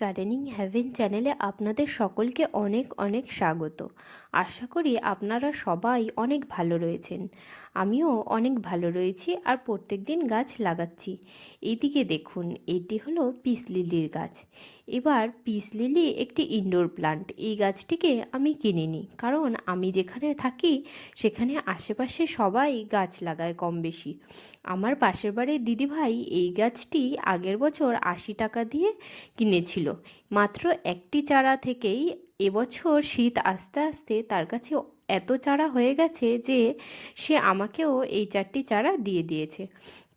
Gardening haven চ্যানেলে আপনাদের সকলকে অনেক অনেক স্বাগত। আশা করি আপনারা সবাই অনেক ভালো রয়েছেন। আমিও অনেক ভালো রয়েছি আর প্রত্যেক দিন গাছ লাগাচ্ছি। এদিকে দেখুন, এটি হলো পিস লিলির গাছ। এবার পিস লিলি একটি ইনডোর প্লান্ট এই গাছটিকে আমি কিনিনি, কারণ আমি যেখানে থাকি, সেখানে আশেপাশে সবাই গাছ লাগায় কম বেশি। আমার পাশের বাড়ির দিদিভাই এই গাছটি আগের বছর আশি টাকা দিয়ে কিনেছিল। মাত্র একটি চারা থেকেই এবছর শীত আস্তে আস্তে তার কাছে এত চারা হয়ে গেছে যে সে আমাকেও এই চারটি চারা দিয়ে দিয়েছে।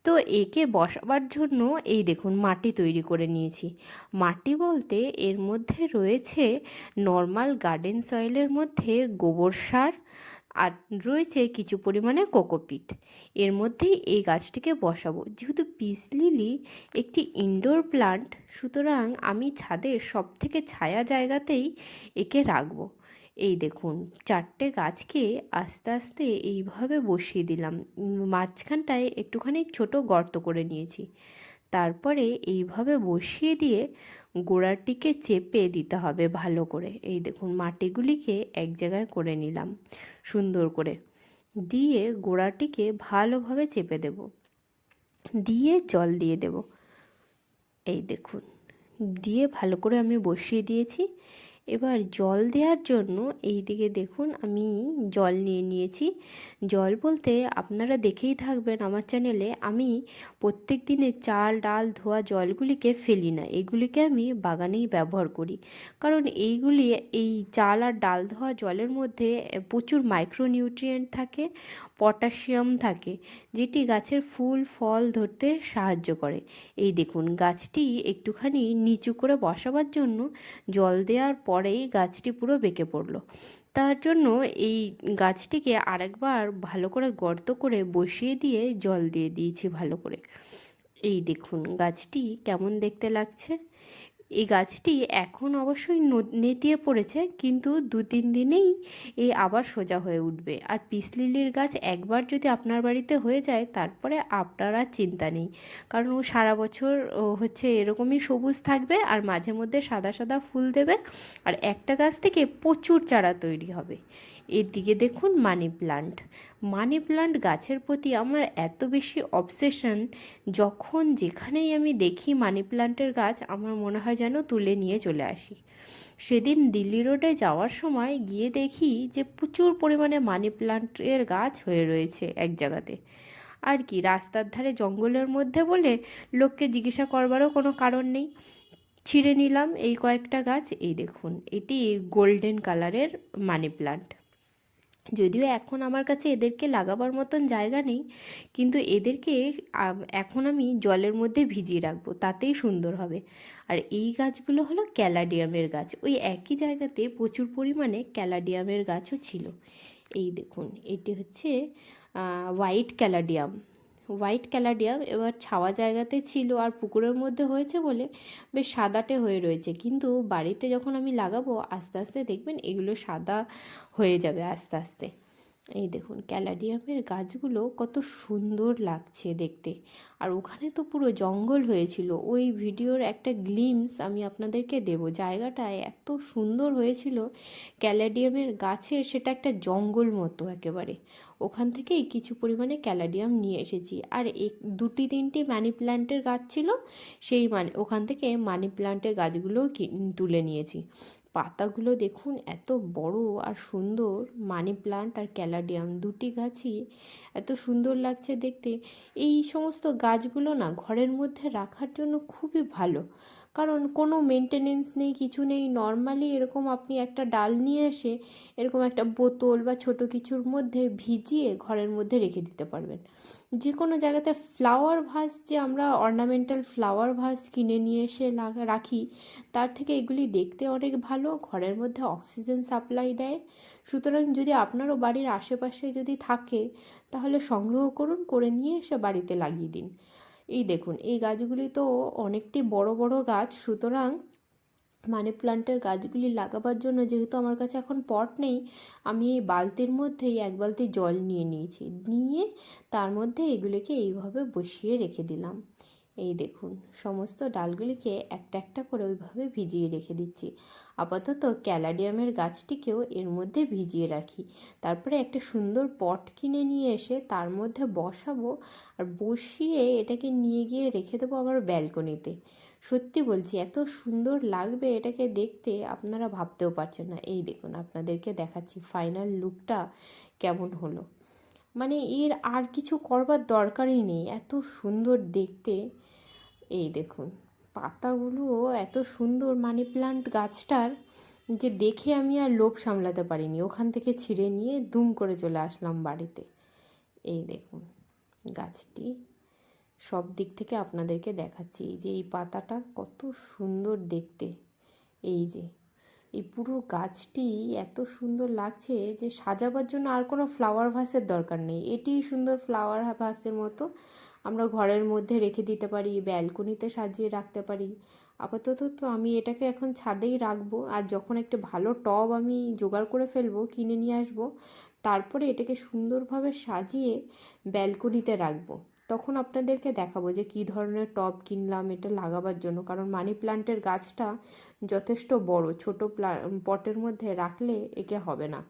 তো একে বসাবার জন্য এই দেখুন মাটি তৈরি করে নিয়েছি। মাটি বলতে এর মধ্যে রয়েছে নর্মাল গার্ডেন সয়েলের মধ্যে গোবর সার আর রয়েছে কিছু পরিমাণে কোকোপিট। এর মধ্যেই এই গাছটিকে বসাবো। যেহেতু পিস লিলি একটি ইনডোর প্লান্ট সুতরাং আমি ছাদের সব থেকে ছায়া জায়গাতেই একে রাখব। এই দেখুন, চারটে গাছকে আস্তে আস্তে এইভাবে বসিয়ে দিলাম। মাঝখানটায় একটুখানি ছোট গর্ত করে নিয়েছি। তারপরে এইভাবে বসিয়ে দিয়ে গোড়াটিকে চেপে দিতে হবে ভালো করে। এই দেখুন, মাটিগুলিকে এক জায়গায় করে নিলাম, সুন্দর করে। দিয়ে গোড়াটিকে ভালোভাবে চেপে দেব। দিয়ে জল দিয়ে দেব। এই দেখুন, দিয়ে ভালো করে আমি বসিয়ে দিয়েছি। এবার জল দেওয়ার জন্য এই দিকে দেখুন আমি জল নিয়ে নিয়েছি। জল বলতে আপনারা দেখেই থাকবেন আমার চ্যানেলে আমি প্রত্যেক দিনে চাল, ডাল, ধোয়া জলগুলিকে ফেলি না, এগুলিকে আমি বাগানেই ব্যবহার করি। কারণ এইগুলি, এই চাল আর ডাল ধোয়া জলের মধ্যে প্রচুর মাইক্রোনিউট্রিয়েন্ট থাকে পটাশিয়াম থাকে, যেটি গাছের ফুল, ফল ধরতে সাহায্য করে। এই দেখুন, গাছটি একটুখানি নিচু করে বসাবার জন্য জল দেওয়ার পরেই গাছটি পুরো বেঁকে পড়ল। তার জন্য এই গাছটিকে আরেকবার ভালো করে গর্ত করে বসিয়ে দিয়ে জল দিয়ে দিয়েছি ভালো করে। এই দেখুন, গাছটি কেমন দেখতে লাগছে? এই গাছটি এখন অবশ্যই নেতিয়ে পড়েছে, কিন্তু দু তিন দিনেই এ আবার সোজা হয়ে উঠবে। আর পিস লিলির গাছ একবার যদি আপনার বাড়িতে হয়ে যায়, তারপরে আপনার আর চিন্তা নেই। কারণ ও সারা বছর হচ্ছে এরকমই সবুজ থাকবে আর মাঝে মধ্যে সাদা সাদা ফুল দেবে। আর একটা গাছ থেকে প্রচুর চারা তৈরি হবে। এদিকে দেখুন মানি প্লান্ট। মানি প্লান্ট গাছের প্রতি আমার এত বেশি অবসেশন যখন যেখানেই আমি দেখি মানি প্লান্টের গাছ, আমার মনে হয় যেন তুলে নিয়ে চলে আসি। সেদিন দিল্লি রোডে যাওয়ার সময় গিয়ে দেখি যে প্রচুর পরিমাণে মানি প্লান্টের গাছ হয়ে রয়েছে এক জায়গাতে। আর কি, রাস্তার ধারে জঙ্গলের মধ্যে বলে লোককে জিজ্ঞাসা করবারও কোনো কারণ নেই। ছিঁড়ে নিলাম এই কয়েকটা গাছ। এই দেখুন, এটি গোল্ডেন কালারের মানি প্লান্ট। যদিও এখন আমার কাছে এদেরকে লাগাবার মতন জায়গা নেই, কিন্তু এদেরকে এখন আমি জলের মধ্যে ভিজিয়ে রাখব, তাতেই সুন্দর হবে। আর এই গাছগুলো হলো ক্যালাডিয়ামের গাছ, ওই একই জায়গাতে প্রচুর পরিমাণে ক্যালাডিয়ামের গাছও ছিল। এই দেখুন, এটি হচ্ছে হোয়াইট ক্যালাডিয়াম। হোয়াইট ক্যালাডিয়াম এবার ছাওয়া জায়গাতে ছিল আর পুকুরের মধ্যে হয়েছে বলে বেশ সাদাটে হয়ে রয়েছে। কিন্তু বাড়িতে যখন আমি লাগাবো, আস্তে আস্তে দেখবেন এগুলো সাদা হয়ে যাবে আস্তে আস্তে। এই দেখুন, ক্যালাডিয়ামের গাছগুলো কত সুন্দর লাগছে দেখতে। আর ওখানে তো পুরো জঙ্গল হয়েছিল। ওই ভিডিওর একটা গ্লিমস আমি আপনাদেরকে দেব। জায়গাটা এত সুন্দর হয়েছিল, ক্যালাডিয়ামের গাছের সেটা একটা জঙ্গল মতো একেবারে। ওখান থেকেই কিছু পরিমাণে ক্যালাডিয়াম নিয়ে এসেছি। আর এক, দুটি, তিনটি মানি প্ল্যান্টের গাছ ছিল, সেই মানে ওখান থেকে মানি প্ল্যান্টের গাছগুলোও তুলে নিয়েছি। পাতাগুলো দেখুন এত বড় আর সুন্দর, মানি প্লান্ট আর ক্যালাডিয়াম দুটি গাছই এত সুন্দর লাগছে দেখতে। এই সমস্ত গাছগুলো না ঘরের মধ্যে রাখার জন্য খুবই ভালো। কারণ কোনো মেনটেনেন্স নেই, কিছু নেই। নর্মালি এরকম আপনি একটা ডাল নিয়ে এসে এরকম একটা বোতল বা ছোট কিছুর মধ্যে ভিজিয়ে ঘরের মধ্যে রেখে দিতে পারবেন। যে কোনো জায়গাতে ফ্লাওয়ার ভাস যে আমরা অর্নামেন্টাল ফ্লাওয়ার ভাস কিনে নিয়ে এসে রাখি, তার থেকে এগুলি দেখতে অনেক ভালো, ঘরের মধ্যে অক্সিজেন সাপ্লাই দেয়। সুতরাং যদি আপনারও বাড়ির আশেপাশে যদি থাকে, তাহলে সংগ্রহ করুন, করে নিয়ে এসে বাড়িতে লাগিয়ে দিন। এই দেখুন, এই গাছগুলি তো অনেকটি বড় বড় গাছ। সুতরাং মানি প্লান্টের গাছগুলি লাগাবার জন্য যেহেতু আমার কাছে এখন পট নেই, আমি এই বালতির মধ্যেই এক বালতি জল নিয়ে নিয়েছি। নিয়ে তার মধ্যে এগুলিকে এইভাবে বসিয়ে রেখে দিলাম। এই দেখুন, সমস্ত ডালগুলিকে একটা একটা করে ওইভাবে ভিজিয়ে রেখে দিচ্ছি। আপাতত ক্যালাডিয়ামের গাছটিকেও এর মধ্যে ভিজিয়ে রাখি। তারপরে একটা সুন্দর পট কিনে নিয়ে এসে তার মধ্যে বসাবো আর বসিয়ে এটাকে নিয়ে গিয়ে রেখে দেবো আমার ব্যালকনিতে। সত্যি বলছি, এত সুন্দর লাগবে এটাকে দেখতে, আপনারা ভাবতেও পারছেন না। এই দেখুন, আপনাদেরকে দেখাচ্ছি ফাইনাল লুকটা কেমন হলো। মানে এর আর কিছু করবার দরকারই নেই। এত সুন্দর দেখতে। এই দেখুন, পাতাগুলো এত সুন্দর মানি প্লান্ট গাছটার যে দেখে আমি আর লোভ সামলাতে পারিনি। ওখান থেকে ছিঁড়ে নিয়ে দুম করে চলে আসলাম বাড়িতে। এই দেখুন, গাছটি সব দিক থেকে আপনাদেরকে দেখাচ্ছি। যে এই পাতাটা কত সুন্দর দেখতে। এই যে, এই পুরো গাছটি এত সুন্দর লাগছে যে সাজাবার জন্য আর কোনো ফ্লাওয়ার ভাসের দরকার নেই। এটিই সুন্দর ফ্লাওয়ার ভাসের মতো আমরা ঘরের মধ্যে রেখে দিতে পারি, ব্যালকনিতে সাজিয়ে রাখতে পারি। আপাতত তো আমি এটাকে এখন ছাদেই রাখব আর যখন একটা ভালো টব আমি জোগাড় করে ফেলব, কিনে নিয়ে আসব, তারপরে এটাকে সুন্দরভাবে সাজিয়ে ব্যালকনিতে রাখব। তখন আপনাদেরকে দেখাবো যে কী ধরনের টব কিনলাম, এটা লাগাবার জন্য। কারণ মানি প্লান্টের গাছটা যথেষ্ট বড়, ছোট পটের মধ্যে রাখলে একে হবে না।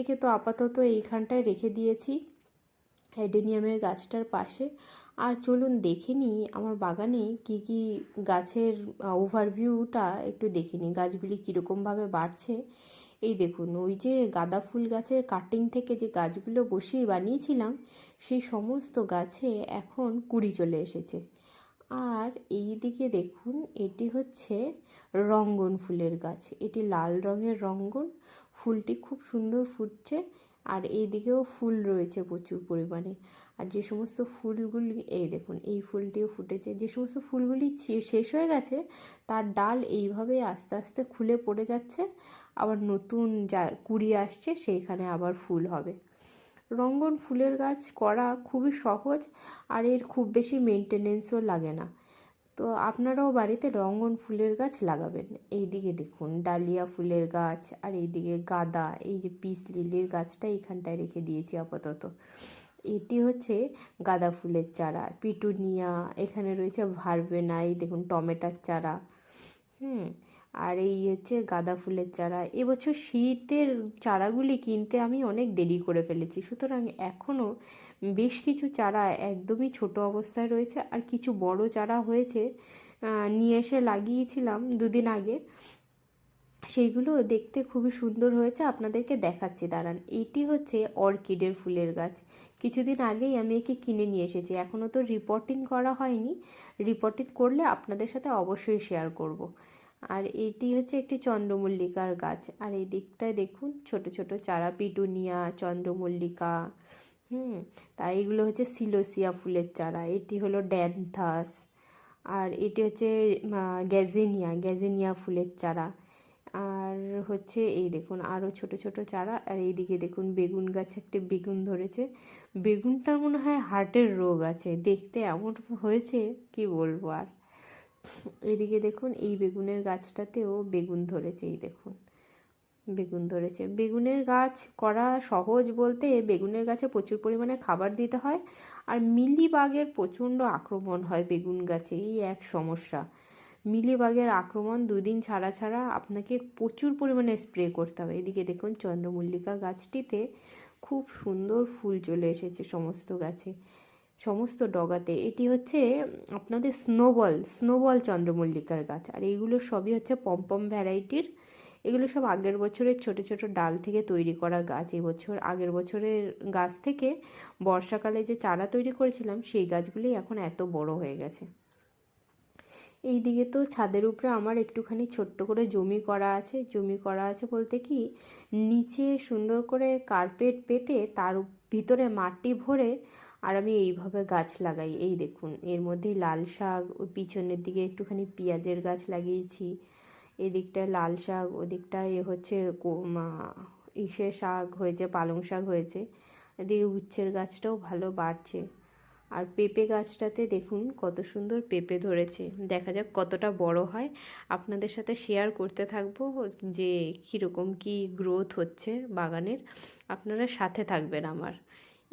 একে তো আপাতত এইখানটায় রেখে দিয়েছি। অ্যাডেনিয়ামের গাছটার পাশে। আর চলুন দেখে নিই আমার বাগানে কি কি গাছের ওভারভিউটা একটু দেখে নিই গাছগুলি কীরকমভাবে বাড়ছে? এই দেখুন, ওই যে গাঁদা ফুল গাছের কাটিং থেকে যে গাছগুলো বসিয়ে বানিয়েছিলাম, সেই সমস্ত গাছে এখন কুড়ি চলে এসেছে। আর এই দিকে দেখুন, এটি হচ্ছে রঙ্গন ফুলের গাছ। এটি লাল রঙের রঙ্গন। ফুলটি খুব সুন্দর ফুটছে। আর এই দিকেও ফুল রয়েছে প্রচুর পরিমাণে। আর যে সমস্ত ফুলগুলি, এই দেখুন, এই ফুলটিও ফুটেছে। যে সমস্ত ফুলগুলি শেষ হয়ে গেছে, তার ডাল এইভাবে আস্তে আস্তে খুলে পড়ে যাচ্ছে। আবার নতুন যা, কুড়ি আসছে, সেইখানে আবার ফুল হবে। রঙ্গন ফুলের গাছ করা খুবই সহজ, আর এর খুব বেশি মেনটেনেন্সও লাগে না। তো আপনারাও বাড়িতে রঙ্গন ফুলের গাছ লাগাবেন। এই দিকে দেখুন, ডালিয়া ফুলের গাছ আর এইদিকে গাঁদা, এই যে পিস লিলির গাছটা এখানটায় রেখে দিয়েছি আপাতত। এটি হচ্ছে গাঁদা ফুলের চারা, পিটুনিয়া, এখানে রয়েছে ভারবেনা এই দেখুন টমেটার চারা, হুম, আর এই হচ্ছে গাঁদা ফুলের চারা। এবছর শীতের চারাগুলি কিনতে আমি অনেক দেরি করে ফেলেছি, সুতরাং এখনও বেশ কিছু চারা একদমই ছোট অবস্থায় রয়েছে আর কিছু বড় চারা হয়েছে নিয়ে এসে লাগিয়েছিলাম দুদিন আগে। সেইগুলো দেখতে খুবই সুন্দর হয়েছে, আপনাদেরকে দেখাচ্ছি, দাঁড়ান। এইটি হচ্ছে অর্কিডের ফুলের গাছ। কিছুদিন আগেই আমি একে কিনে নিয়ে এসেছি এখনও তো রিপোর্টিং করা হয়নি। রিপোর্টিং করলে আপনাদের সাথে অবশ্যই শেয়ার করব। আর এটি হচ্ছে একটি চন্দ্রমল্লিকার গাছ। আর এই দিকটায় দেখুন, ছোট ছোট চারা, পিটুনিয়া, চন্দ্রমল্লিকা হুম তা এগুলো হচ্ছে সিলোসিয়া ফুলের চারা, এটি হলো ড্যান্থাস, আর এটি হচ্ছে গ্যাজেনিয়া গ্যাজেনিয়া ফুলের চারা। আর হচ্ছে এই দেখুন আরও ছোট ছোট চারা, আর এইদিকে দেখুন, বেগুন গাছে একটি বেগুন ধরেছে। বেগুনটার মনে হয় হার্টের রোগ আছে, দেখতে এমন হয়েছে কি বলব আর। এদিকে দেখুন, এই বেগুনের গাছটাতেও বেগুন ধরেছে, এই দেখুন। বেগুন ধরেছে। বেগুনের গাছ করা সহজ বলতে বেগুনের গাছে প্রচুর পরিমাণে খাবার দিতে হয় আর মিলিবাগের প্রচণ্ড আক্রমণ হয় বেগুন গাছে, এই এক সমস্যা। মিলিবাগের আক্রমণ দুদিন ছাড়া ছাড়া আপনাকে প্রচুর পরিমাণে স্প্রে করতে হবে। এদিকে দেখুন চন্দ্রমল্লিকা গাছটিতে খুব সুন্দর ফুল চলে এসেছে সমস্ত গাছে, সমস্ত ডগাতে। এটি হচ্ছে আপনাদের স্নোবল স্নোবল চন্দ্রমল্লিকার গাছ। আর এইগুলো সবই হচ্ছে পম্পম ভ্যারাইটির এগুলো সব আগের বছরের ছোট ছোট ডাল থেকে তৈরি করা গাছ। এবছর আগের বছরের গাছ থেকে বর্ষাকালে যে চারা তৈরি করেছিলাম, সেই গাছগুলি এখন এত বড় হয়ে গেছে। এই দিকে তো ছাদের উপরে আমার একটুখানি ছোট্ট করে জমি করা আছে। জমি করা আছে বলতে কি, নিচে সুন্দর করে কার্পেট পেতে তার ভিতরে মাটি ভরে আর আমি এইভাবে গাছ লাগাই। এই দেখুন, এর মধ্যে লাল শাক পিছনের দিকে একটুখানি পেঁয়াজের গাছ লাগিয়েছি। এদিকটায় লাল শাক, ওদিকটায় হচ্ছে ইসে শাক হয়েছে, পালং শাক হয়েছে। এদিকে উচ্ছের গাছটাও ভালো বাড়ছে। আর পেঁপে গাছটাতে দেখুন কত সুন্দর পেঁপে ধরেছে। দেখা যাক কতটা বড় হয়। আপনাদের সাথে শেয়ার করতে থাকব যে কীরকম কি গ্রোথ হচ্ছে বাগানের। আপনারা সাথে থাকবেন আমার।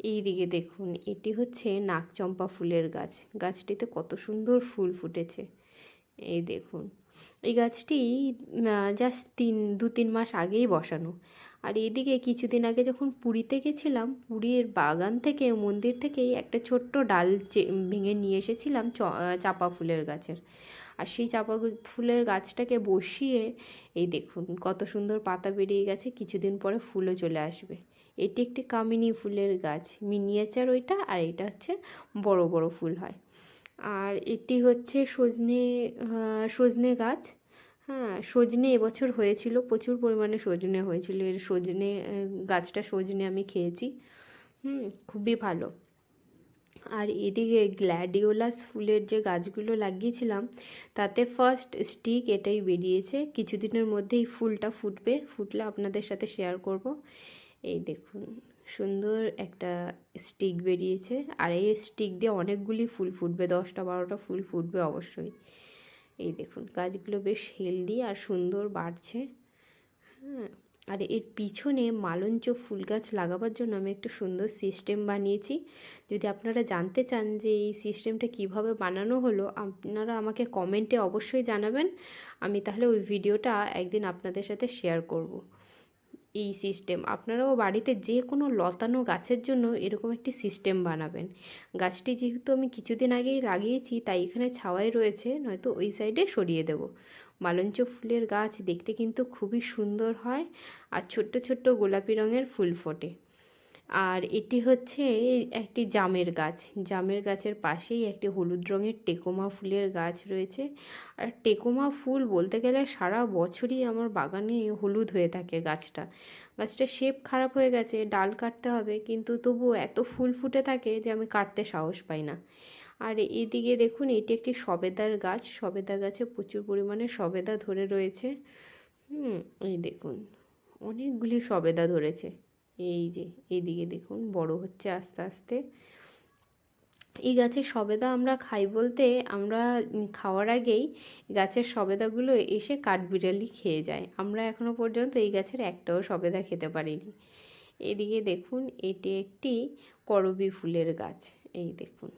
এই দিকে দেখুন, এটি হচ্ছে নাকচম্পা ফুলের গাছ। গাছটিতে কত সুন্দর ফুল ফুটেছে। এই দেখুন। এই গাছটি জাস্ট তিন, দু, তিন মাস আগেই বসানো। আর এদিকে কিছুদিন আগে যখন পুরীতে গেছিলাম, পুরীর বাগান থেকে, মন্দির থেকেই একটা ছোট্ট ডাল ভেঙে নিয়ে এসেছিলাম চাপা ফুলের গাছের। আর সেই চাপা ফুলের গাছটাকে বসিয়ে, এই দেখুন কত সুন্দর পাতা বেরিয়ে গেছে, কিছুদিন পরে ফুলও চলে আসবে। এটি একটি কামিনী ফুলের গাছ, মিনিয়েচার ওইটা, আর এটা হচ্ছে বড় বড় ফুল হয়। আর এটি হচ্ছে সজনে সজনে গাছ। হ্যাঁ সজনে এবছর হয়েছিল, প্রচুর পরিমাণে সজনে হয়েছিল। এর সজনে গাছটা সজনে আমি খেয়েছি। হুম, খুবই ভালো। আর এদিকে গ্ল্যাডিওলাস ফুলের যে গাছগুলো লাগিয়েছিলাম, তাতে ফার্স্ট স্টিক এটাই বেরিয়েছে। কিছুদিনের মধ্যেই ফুলটা ফুটবে, ফুটলে আপনাদের সাথে শেয়ার করব। এই দেখুন সুন্দর একটা স্টিক বেরিয়েছে। আর এই স্টিক দিয়ে অনেকগুলি ফুল ফুটবে, দশটা বারোটা ফুল ফুটবে অবশ্যই। এই দেখুন, গাছগুলো বেশ হেলদি আর সুন্দর বাড়ছে। হ্যাঁ আর এর পিছনে মালঞ্চ ফুল গাছ লাগাবার জন্য আমি একটা সুন্দর সিস্টেম বানিয়েছি। যদি আপনারা জানতে চান যে এই সিস্টেমটা কীভাবে বানানো হলো, আপনারা আমাকে কমেন্টে অবশ্যই জানাবেন। আমি তাহলে ওই ভিডিওটা একদিন আপনাদের সাথে শেয়ার করব। এই সিস্টেম আপনারাও বাড়িতে যে কোনো লতানো গাছের জন্য এরকম একটি সিস্টেম বানাবেন। গাছটি যেহেতু আমি কিছুদিন আগেই লাগিয়েছি, তাই এখানে ছাওয়াই রয়েছে, নয়তো ওই সাইডে সরিয়ে দেব। মালঞ্চ ফুলের গাছ দেখতে কিন্তু খুবই সুন্দর হয়, আর ছোট্ট ছোট্ট গোলাপি রঙের ফুল ফোটে। আর এটি হচ্ছে একটি জামের গাছ। জামের গাছের পাশেই একটি হলুদ রঙের টেকোমা ফুলের গাছ রয়েছে। আর টেকোমা ফুল বলতে গেলে সারা বছরই আমার বাগানে হলুদ হয়ে থাকে গাছটা। গাছটা শেপ খারাপ হয়ে গেছে, ডাল কাটতে হবে, কিন্তু তবুও এত ফুল ফুটে থাকে যে আমি কাটতে সাহস পাই না। আর এদিকে দেখুন, এটি একটি সবেদার গাছ। সবেদা গাছে প্রচুর পরিমাণে সবেদা ধরে রয়েছে। হুম, এই দেখুন, অনেকগুলি সবেদা ধরেছে। এই যে, এইদিকে দেখুন, বড় হচ্ছে আস্তে আস্তে। এই গাছের সবেদা আমরা খাই বলতে আমরা খাওয়ার আগেই গাছের সবেদাগুলো এসে কাঠবিড়ালি খেয়ে যায়। আমরা এখনও পর্যন্ত এই গাছের একটাও সবেদা খেতে পারিনি। এদিকে দেখুন, এটি একটি করবি ফুলের গাছ। এই দেখুন।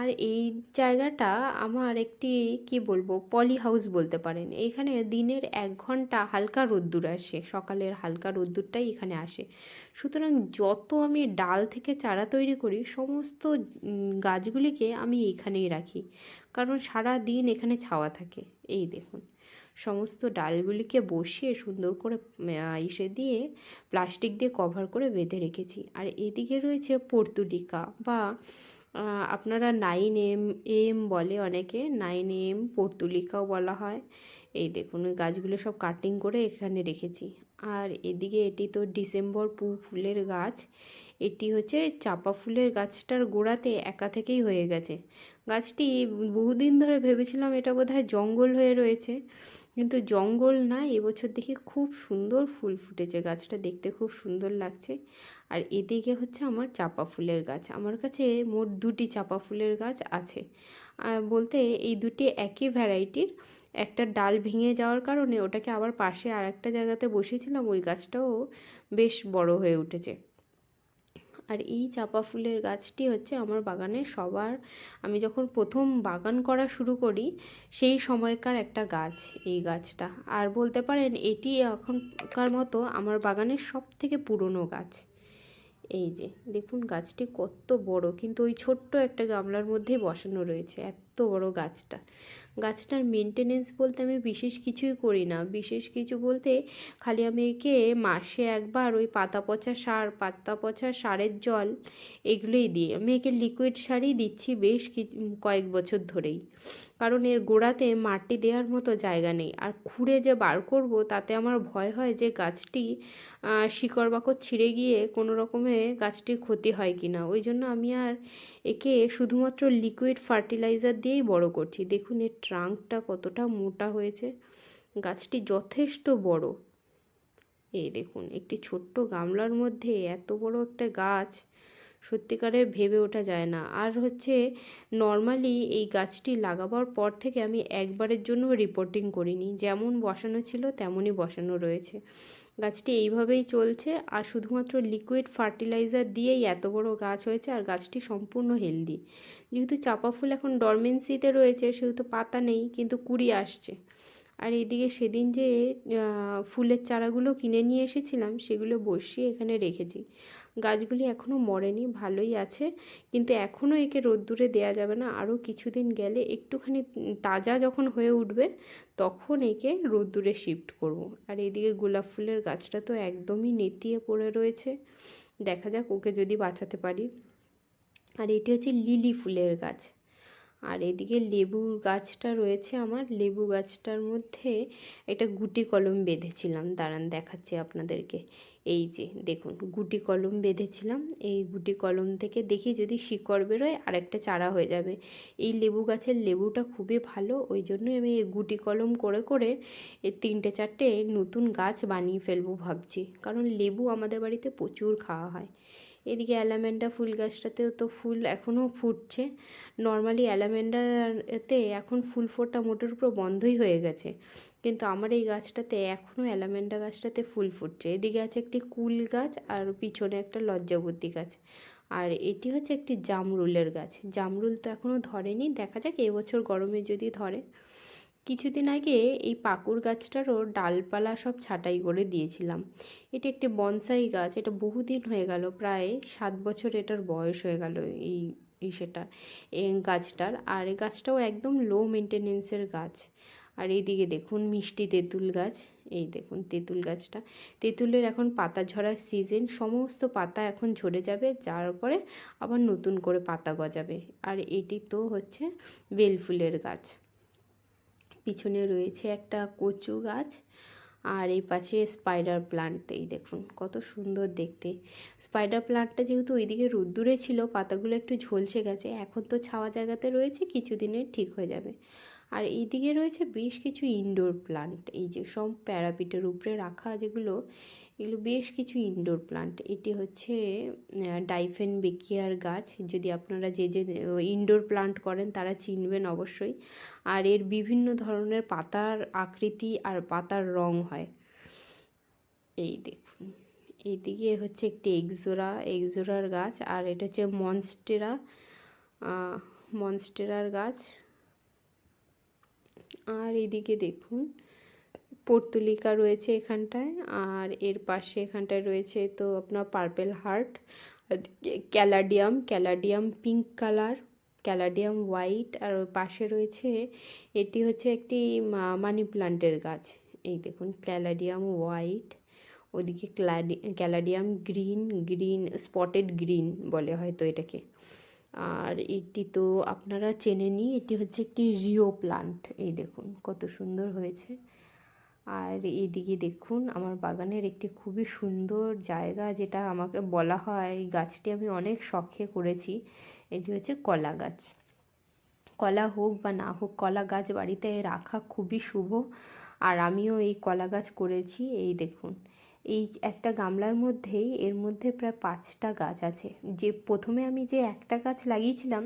আর এই জায়গাটা আমার একটি, কি বলব পলি হাউস বলতে পারেন। এখানে দিনের এক ঘণ্টা হালকা রোদ্দুর আসে, সকালের হালকা রোদ্দুরটাই এখানে আসে। সুতরাং যত আমি ডাল থেকে চারা তৈরি করি, সমস্ত গাছগুলিকে আমি এখানেই রাখি। কারণ সারা দিন এখানে ছাওয়া থাকে। এই দেখুন, সমস্ত ডালগুলিকে বসিয়ে সুন্দর করে ইসে দিয়ে প্লাস্টিক দিয়ে কভার করে বেঁধে রেখেছি। আর এদিকে রয়েছে পর্তুলিকা বা আপনারা নাইন এম এম বলে অনেকে নাইন এম পর্তুলিকাও বলা হয়। এই দেখুন, ওই গাছগুলো সব কাটিং করে এখানে রেখেছি। আর এদিকে এটি তো ডিসেম্বর পু, ফুলের গাছ। এটি হচ্ছে চাপা ফুলের গাছটার গোড়াতে একা থেকেই হয়ে গেছে। গাছটি বহুদিন ধরে ভেবেছিলাম এটা বোধহয় জঙ্গল হয়ে রয়েছে। কিন্তু জঙ্গল না, এবছর দেখি খুব সুন্দর ফুল ফুটেছে। গাছটা দেখতে খুব সুন্দর লাগছে। আর এদিকে হচ্ছে আমার চাপা ফুলের গাছ। আমার কাছে মোট দুটি চাপা ফুলের গাছ আছে। বলতে এই দুটি একই ভ্যারাইটির। একটা ডাল ভেঙে যাওয়ার কারণে ওটাকে আবার পাশে আর একটা জায়গাতে বসিয়েছিলাম, ওই গাছটাও বেশ বড় হয়ে উঠেছে। আর এই চাপা ফুলের গাছটি হচ্ছে আমার বাগানে সবার। আমি যখন প্রথম বাগান করা শুরু করি, সেই সময়কার একটা গাছ, এই গাছটা। আর বলতে পারেন, এটি এখনকার মতো আমার বাগানের সব থেকে পুরনো গাছ। এই যে, দেখুন গাছটি কত বড়, কিন্তু ওই ছোট্ট একটা গামলার মধ্যেই বসানো রয়েছে, এত বড় গাছটা। গাছটার মেনটেনেন্স বলতে আমি বিশেষ কিছুই করি না, বিশেষ কিছু বলতে খালি আমি একে মাসে একবার ওই পাতা পচা সার, পাতা পচা সারের জল এগুলোই দিই। আমি একে লিকুইড সারই দিচ্ছি বেশ কয়েক বছর ধরেই। কারণ এর গোড়াতে মাটি দেওয়ার মতো জায়গা নেই। আর খুঁড়ে যে বার করব, তাতে আমার ভয় হয় যে গাছটি শিকড় বাকড় ছিঁড়ে গিয়ে কোনো রকমে গাছটির ক্ষতি হয় কি না ওই জন্য আমি আর একে শুধুমাত্র লিকুইড ফার্টিলাইজার দিয়েই বড় করছি। দেখুন, এর ট্রাঙ্কটা কতটা মোটা হয়েছে। গাছটি যথেষ্ট বড়। এই দেখুন, একটি ছোট্ট গামলার মধ্যে এত বড় একটা গাছ সত্যিকারের ভেবে ওঠা যায় না। আর হচ্ছে নর্মালি এই গাছটি লাগাবার পর থেকে আমি একবারের জন্য রিপোর্টিং করিনি। যেমন বসানো ছিল, তেমনই বসানো রয়েছে। গাছটি এইভাবেই চলছে আর শুধুমাত্র লিকুইড ফার্টিলাইজার দিয়েই এত বড় গাছ হয়েছে আর গাছটি সম্পূর্ণ হেলদি যেহেতু চাপা ফুল এখন ডরমেন্সিতে রয়েছে, সেহেতু পাতা নেই, কিন্তু কুড়ি আসছে। আর এদিকে সেদিন যে ফুলের চারাগুলো কিনে নিয়ে এসেছিলাম, সেগুলো বসিয়ে এখানে রেখেছি। গাছগুলি এখনও মরেনি, ভালোই আছে, কিন্তু এখনও একে রোদ্দুরে দেওয়া যাবে না। আরও কিছুদিন গেলে একটুখানি তাজা যখন হয়ে উঠবে, তখন একে রোদ্দুরে শিফট করব। আর এদিকে গোলাপ ফুলের গাছটা তো একদমই নেতিয়ে পড়ে রয়েছে। দেখা যাক ওকে যদি বাঁচাতে পারি। আর এটি হচ্ছে লিলি ফুলের গাছ। আর এদিকে লেবু গাছটা রয়েছে আমার। লেবু গাছটার মধ্যে একটা গুটি কলম বেঁধেছিলাম। দাঁড়ান দেখাচ্ছি আপনাদেরকে। এই যে, দেখুন, গুটি কলম বেঁধেছিলাম। এই গুটি কলম থেকে দেখি যদি শিকড় বেরোয় আর একটা চারা হয়ে যাবে। এই লেবু গাছের লেবুটা খুবই ভালো, ওই জন্যই আমি গুটি কলম করে করে এই তিনটে চারটে নতুন গাছ বানিয়ে ফেলব ভাবছি। কারণ লেবু আমাদের বাড়িতে প্রচুর খাওয়া হয়। এদিকে অ্যালামেন্ডা ফুল গাছটাতেও তো ফুল এখনও ফুটছে। নর্মালি অ্যালামেন্ডাতে এখন ফুল ফোটা মোটের উপর বন্ধই হয়ে গেছে। কিন্তু আমার এই গাছটাতে এখনও অ্যালামেন্ডা গাছটাতে ফুল ফুটছে। এদিকে আছে একটি কুল গাছ আর পিছনে একটা লজ্জাবতী গাছ। আর এটি হচ্ছে একটি জামরুলের গাছ। জামরুল তো এখনও ধরেনি। দেখা যাক এবছর গরমে যদি ধরে। কিছুদিন আগে এই পাকুর গাছটারও ডালপালা সব ছাঁটাই করে দিয়েছিলাম। এটি একটি বনসাই গাছ, এটা বহুদিন হয়ে গেল, প্রায় সাত বছর এটার বয়স হয়ে গেল এই সেটার এই গাছটার। আর এই গাছটাও একদম লো মেনটেনেন্সের গাছ। আর এইদিকে দেখুন মিষ্টি তেঁতুল গাছ, এই দেখুন তেঁতুল গাছটা। তেঁতুলের এখন পাতা ঝরার সিজন সমস্ত পাতা এখন ঝরে যাবে, যার পরে আবার নতুন করে পাতা গজাবে। আর এটি তো হচ্ছে বেলফুলের গাছ। পিছনে রয়েছে একটা কচু গাছ আর এই পাশে স্পাইডার প্লান্ট এই দেখুন, কত সুন্দর দেখতে। স্পাইডার প্লান্টটা যেহেতু ওইদিকে রোদ্দুরে ছিল, পাতাগুলো একটু ঝলসে গেছে, এখন তো ছাওয়া জায়গাতে রয়েছে, কিছুদিনে ঠিক হয়ে যাবে। আর এইদিকে রয়েছে বেশ কিছু ইনডোর প্লান্ট এই যে সব প্যারাপিটের উপরে রাখা যেগুলো এগুলো বেশ কিছু ইনডোর প্লান্ট এটি হচ্ছে ডাইফেন বেকিয়ার গাছ। যদি আপনারা যে যে ইনডোর প্লান্ট করেন, তারা চিনবেন অবশ্যই। আর এর বিভিন্ন ধরনের পাতার আকৃতি আর পাতার রং হয়। এই দেখুন। এইদিকে হচ্ছে একটি এক্সোরা এক্সোরার গাছ। আর এটা হচ্ছে মনস্টেরা মনস্টেরার গাছ। আর এদিকে দেখুন পর্তুলিকা রয়েছে এখানটায়, আর এর পাশে এখানটায় রয়েছে তো আপনার purple heart caladium caladium pink colour caladium white আর পাশে রয়েছে, এটি হচ্ছে একটি মানি প্লান্টের গাছ। এই দেখুন ক্যালাডিয়াম হোয়াইট ওদিকে ক্লাডি caladium green green spotted green বলে হয়তো এটাকে। আর এটি তো আপনারা চেনেনি এটি হচ্ছে একটি রিও প্লান্ট এই দেখুন, কত সুন্দর হয়েছে। আর এদিকে দেখুন, আমার বাগানের একটি খুবই সুন্দর জায়গা যেটা আমাকে বলা হয়, এই গাছটি আমি অনেক শখে করেছি। এটি হচ্ছে কলা গাছ। কলা হোক বা না হোক, কলা গাছ বাড়িতে রাখা খুবই শুভ। আর আমিও এই কলা গাছ করেছি, এই দেখুন। এই একটা গামলার মধ্যেই এর মধ্যে প্রায় পাঁচটা গাছ আছে। যে প্রথমে আমি যে একটা গাছ লাগিয়েছিলাম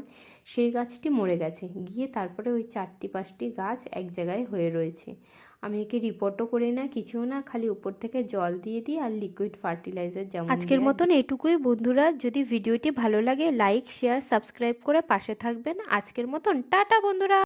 সেই গাছটি মরে গেছে। গিয়ে তারপরে ওই চারটি পাঁচটি গাছ এক জায়গায় হয়ে রয়েছে। আমি একে রিপোর্টও করি না কিছুও না খালি উপর থেকে জল দিয়ে দিই আর লিকুইড ফার্টিলাইজার যেমন আজকের মতন এটুকুই। বন্ধুরা যদি ভিডিওটি ভালো লাগে লাইক শেয়ার সাবস্ক্রাইব করে পাশে থাকবেন। আজকের মতন টাটা বন্ধুরা!